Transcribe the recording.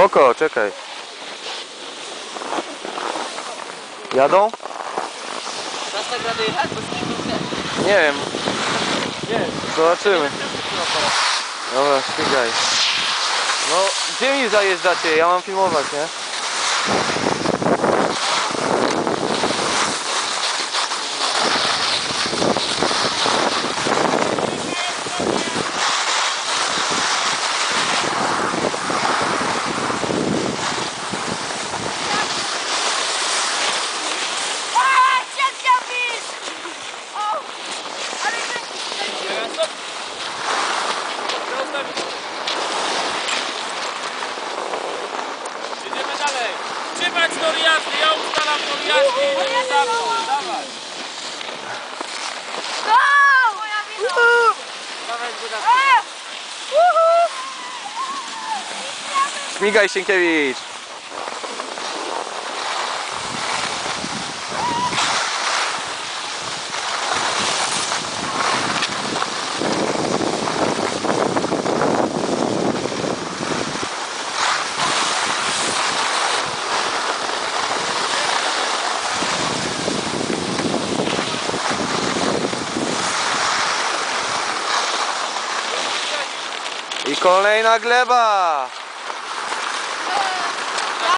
Spoko, czekaj. Jadą? Tak radę jechać? Bo jesteśmy Nie wiem, Nie. zobaczymy. Dobra, ścigaj. No, gdzie mi zajeżdżacie? Ja mam filmować, nie? Jedziemy dalej. Trzymać tor jazdy, ja ustalam tor jazdy mną. Dawaj. Go! Moja wina! Dawaj! Śmigaj Sienkiewicz! I kolejna gleba!